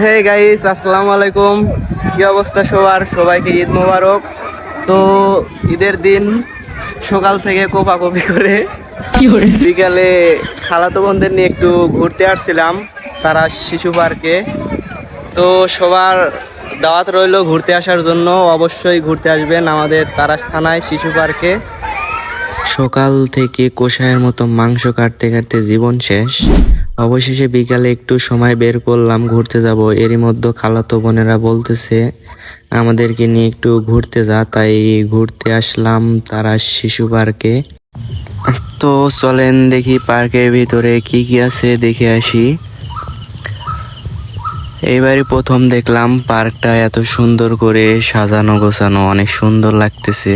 Hey guys আসসালামু আলাইকুম কি অবস্থা সবার? সবাইকে ঈদ মোবারক। তো ঈদের দিন সকাল থেকে কোপাকপি করে? বিকালে খালাতো বোনদের নিয়ে একটু ঘুরতে আসছিলাম তারা শিশু পার্কে। তো সবার দাওয়াত রইল ঘুরতে আসার জন্য। অবশ্যই ঘুরতে আসবেন আমাদের তারাস থানায় শিশু পার্কে। সকাল থেকে কোষায়ের মতো মাংস কাটতে কাটতে জীবন শেষ। অবশেষে বিকালে একটু সময় বের করলাম, ঘুরতে যাব। এরই মধ্যে খালাতো বোনেরা বলতেছে, আমাদেরকে নিয়ে একটু ঘুরতে যা। তাই ঘুরতে আসলাম তারা শিশু পার্কে। তো চলেন দেখি পার্কের ভিতরে কি কি আছে, দেখে আসি। এইবারই প্রথম দেখলাম পার্কটা এত সুন্দর করে সাজানো, গোছানো, অনেক সুন্দর লাগতেছে।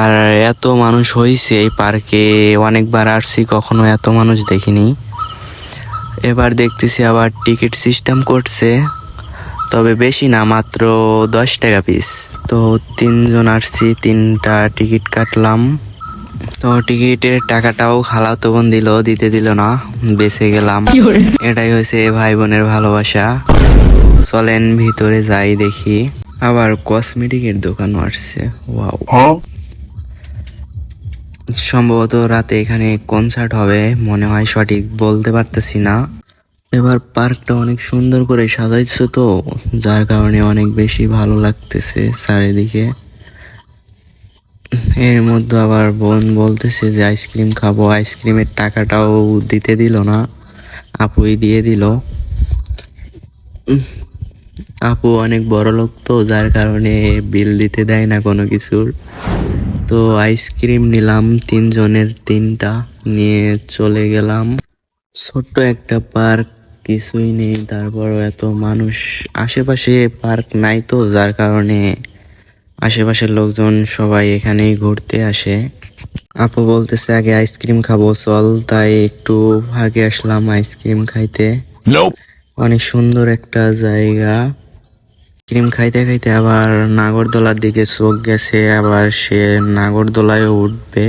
আর এত মানুষ হয়েছে এই পার্কে, অনেকবার আসছি, কখনো এত মানুষ দেখিনি। এবার দেখতেছি আবার টিকিট সিস্টেম করছে তবে বেশি না মাত্র দশ টাকা পিস তো তিনজন আসছি তিনটা টিকিট কাটলাম। তো টিকিটের টাকাটাও খালাতো বোন দিল দিতে দিল না বেঁচে গেলাম। এটাই হয়েছে ভাই বোনের ভালোবাসা। চলেন ভিতরে যাই দেখি। আবার কসমেটিকের দোকানও আসছে ওয়াও সম্ভবত রাতে এখানে কনসার্ট হবে, মনে হয় সঠিক বলতে পারতেছি না। এবার পার্কটা অনেক সুন্দর করে সাজাইছে তো, যার কারণে অনেক বেশি ভালো লাগতেছে চারিদিকে। এর মধ্যে আবার বোন বলতেছে যে আইসক্রিম খাব, আইসক্রিমের টাকাটাও দিতে দিল না, আপুই দিয়ে দিল। আপু অনেক বড় লোক তো, যার কারণে বিল দিতে দেয় না কোনো কিছুর। তো আইসক্রিম নিলাম তিনজনের তিনটা নিয়ে চলে গেলাম। ছোট্ট একটা পার্ক কিছুই নেই তারপরও এত মানুষ। আশেপাশে পার্ক নাই তো যার কারণে আশেপাশের লোকজন সবাই এখানেই ঘুরতে আসে। আপু বলতেছে আগে আইসক্রিম খাব চল। তাই একটু আগে আসলাম আইসক্রিম খাইতে। অনেক সুন্দর একটা জায়গা। ক্রিম খাইতে খাইতে আবার নাগরদোলার দিকে চোখ গেছে আবার সে নাগরদোলায় উঠবে।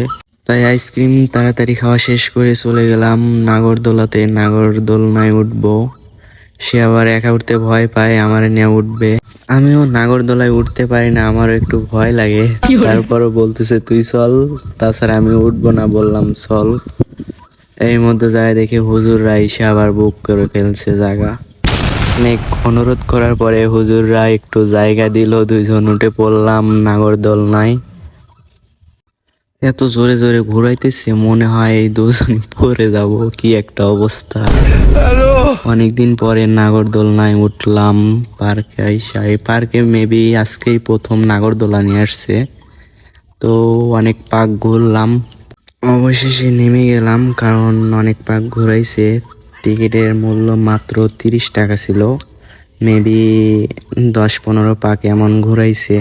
তাই আইসক্রিম তাড়াতাড়ি খাওয়া শেষ করে চলে গেলাম নাগরদোলাতে। নাগরদোলনায় উঠবো। সে আবার একা উঠতে ভয় পায় আমার নিয়ে উঠবে। আমিও নাগরদোলায় উঠতে পারি না আমারও একটু ভয় লাগে। তারপরও বলতেছে তুই চল। তাছাড়া আমি উঠবো না বললাম চল। এই মধ্যে যায় দেখে হুজুররা এসে আবার বুক করে ফেলছে জায়গা। অনেক অনুরোধ করার পরে হুজুররা একটু জায়গা দিল দুইজন উঠে পড়লাম নাগরদোল নাই। এত জোরে জোরে ঘুরাইতেছে মনে হয় এই দুজন পরে যাব কি একটা অবস্থা। অনেকদিন পরে নাগরদোলনায় উঠলাম পার্কে আইসা। এই পার্কে মেবি আজকেই প্রথম নাগরদোলা নিয়ে আসছে। তো অনেক পাক ঘুরলাম। অবশেষে নেমে গেলাম কারণ অনেক পাক ঘুরাইছে। টিকিটের মূল্য মাত্র তিরিশ টাকা ছিল। মেবি দশ পনেরো পাক এমন ঘুরাইছে।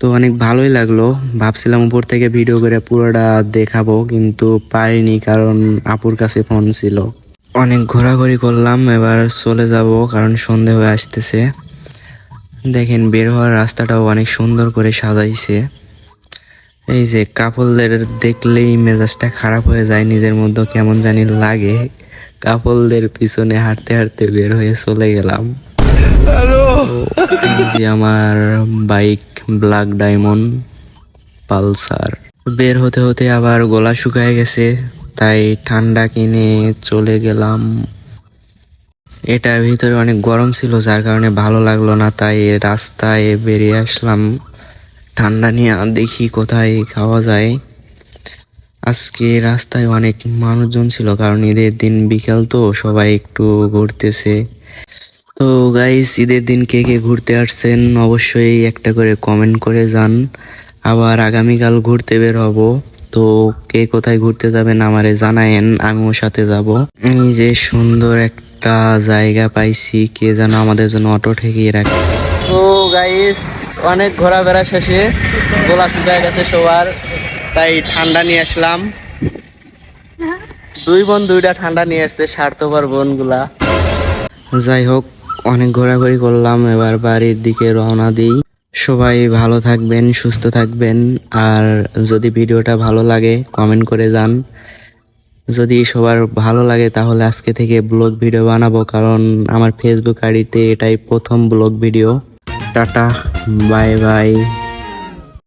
তো অনেক ভালোই লাগল। ভাবছিলাম উপর থেকে ভিডিও করে পুরোটা দেখাবো, কিন্তু পারিনি কারণ আপুর কাছে ফোন ছিল। অনেক ঘোরাঘুরি করলাম, এবার চলে যাব কারণ সন্ধে হয়ে আসতেছে। দেখেন বের হওয়ার রাস্তাটাও অনেক সুন্দর করে সাজাইছে। এই যে কাপলদের দেখলেই মেজাজটা খারাপ হয়ে যায় নিজের মধ্যে কেমন জানি লাগে। কাপলদের পিছনে হাঁটতে হাঁটতে বের হয়ে চলে গেলাম। যে আমার বাইক ব্ল্যাক ডায়মন্ড পালসার। বের হতে হতে আবার গলা শুকায় গেছে তাই ঠান্ডা কিনে চলে গেলাম। এটার ভিতরে অনেক গরম ছিল যার কারণে ভালো লাগল না তাই রাস্তায় বেরিয়ে আসলাম। ঠান্ডা নিয়ে দেখি কোথায় খাওয়া যায়। আজকে রাস্তায় অনেক মানুষজন ছিল, কারণ ঈদের দিন বিকাল তো, সবাই একটু ঘুরতেছে। তো গাইস ঈদের দিন কে কে ঘুরতে আসছেন অবশ্যই একটা করে কমেন্ট করে যান। আবার আগামীকাল ঘুরতে বের হব। তো কে কোথায় ঘুরতে যাবেন আমারে জানায়েন, আমিও সাথে যাব। এই যে সুন্দর একটা জায়গা পাইছি, কে যেন আমাদের জন্য অটো ঠেকিয়ে রাখছে তো গাইস অনেক ঘোরাফেরা শেষে গোলা শুকায় গেছে সবার তাই ঠান্ডা নিয়ে আসলাম। দুই বোন দুইটা ঠান্ডা নিয়ে আসছে, স্বার্থপর বোনগুলা। যাই হোক, অনেক ঘোরাঘুরি করলাম, এবার বাড়ির দিকে রওনা দিই। সবাই ভালো থাকবেন, সুস্থ থাকবেন, আর যদি ভিডিওটা ভালো লাগে কমেন্ট করে যান। যদি সবার ভালো লাগে, তাহলে আজকে থেকে ব্লগ ভিডিও বানাবো, কারণ আমার ফেসবুক আইডিতে এটাই প্রথম blog video tata bye bye.